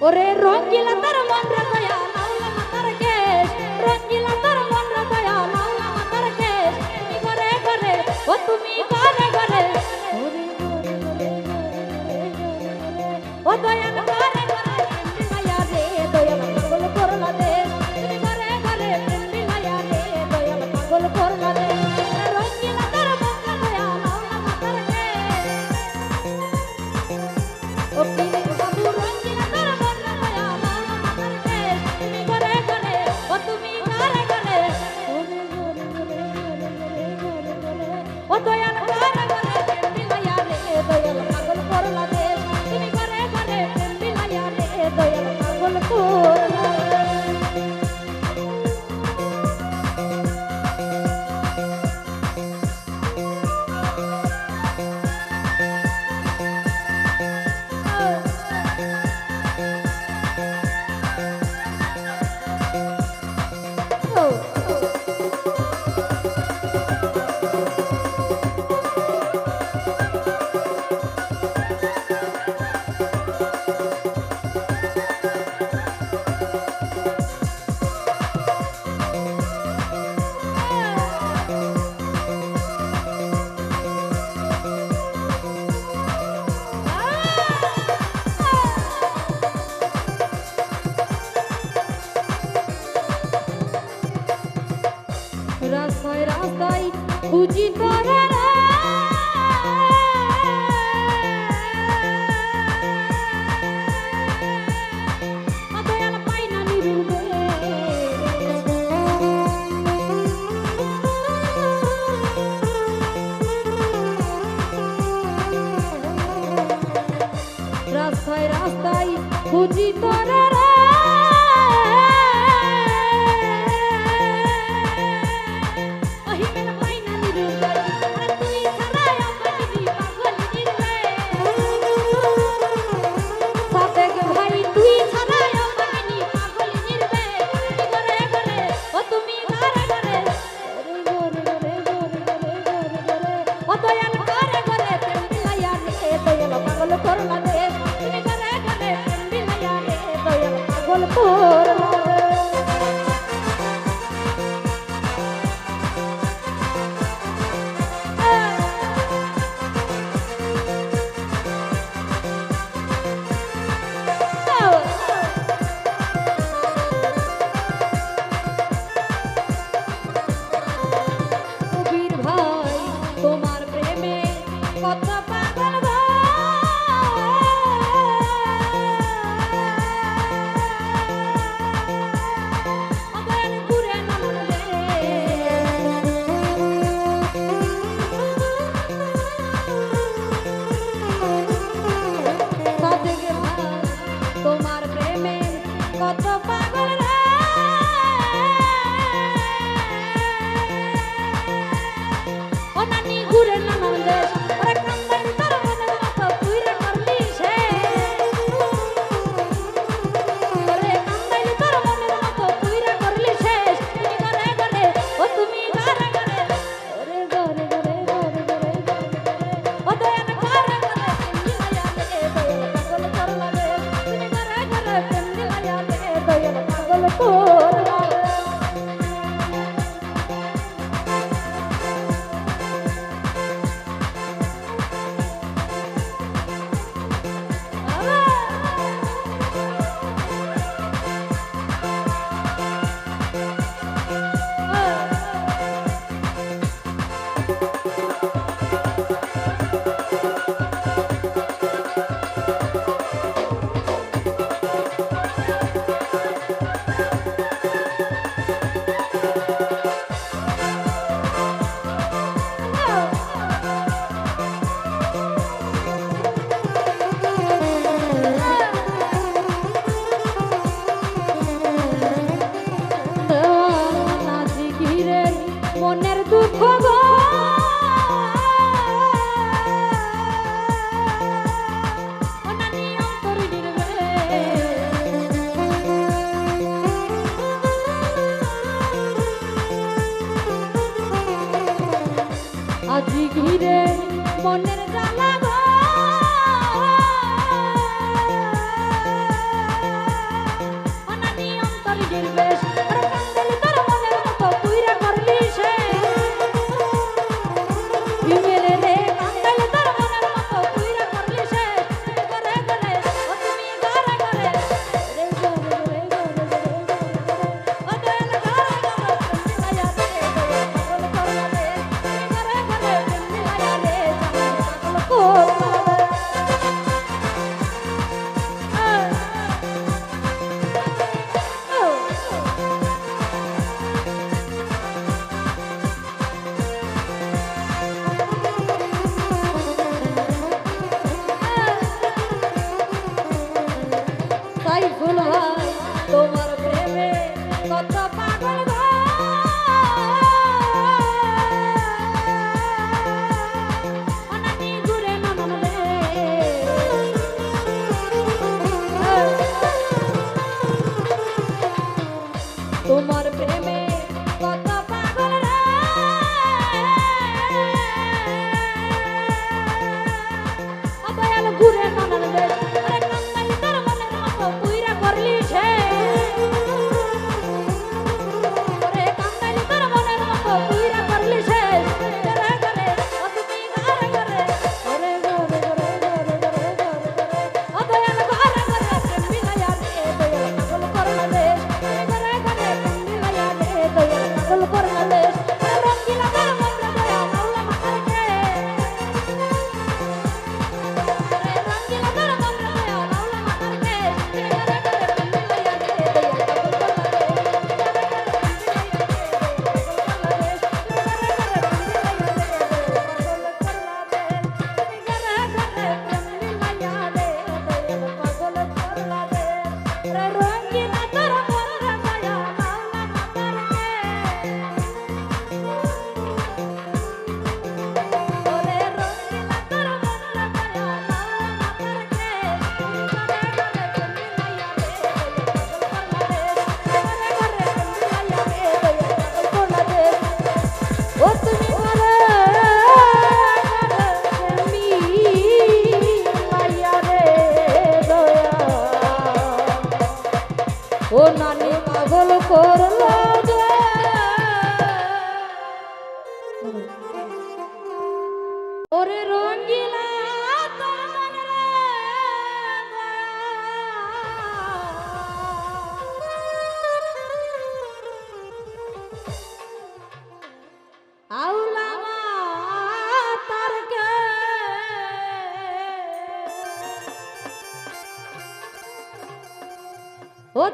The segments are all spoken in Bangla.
ওরে রঙ্গিলা তার মন রে দয়া লাউলা মাতার কেশ রঙ্গিলা তার মন রে দয়া লাউলা মাতার কেশ তুমি ঘরে ঘরে ও তুমি ঘরে ঘরে ও দয়া রাস্তায় রাস্তায় খুঁজি তোরা। রাস্তায় রাস্তায় খুঁজি তোরা। little ভাই তোমার প্রেমে কত পাগল তোমার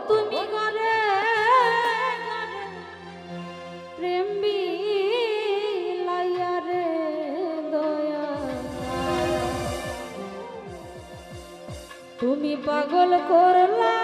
তুমি করে প্রেম বিলাইয়া দয়া। তুমি পাগল করলা